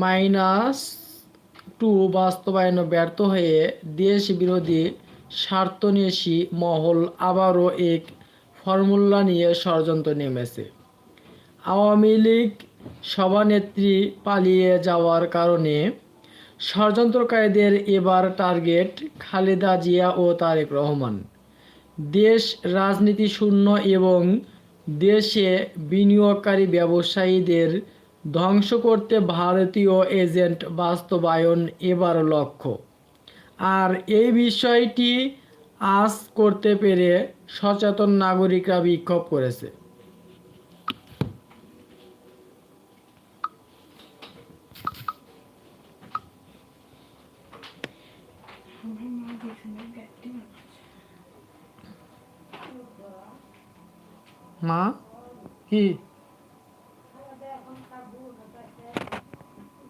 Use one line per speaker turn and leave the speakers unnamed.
Minus two বাস্তবায়নে ব্যর্থ হয়ে দেশ বিরোধী স্বার্থন্বেষী মহল আবারও এক ফর্মুলা নিয়ে ষড়যন্ত্র নেমেছে। আওয়ামী লীগ সভানেত্রী পালিয়ে যাওয়ার কারণে ষড়যন্ত্রকারীদের এবার টার্গেট খালেদা জিয়া ও তারেক রহমান। দেশ রাজনীতি শূন্য এবং দেশে বিনিয়োগকারী ব্যবসায়ীদের ধ্বংস করতে ভারতীয় এজেন্ট বাস্তবায়ন এবার লক্ষ্য। আর এই বিষয়টি আজ করতে পেরে সচেতন নাগরিকরা বিক্ষোভ করেছে। মা, কি?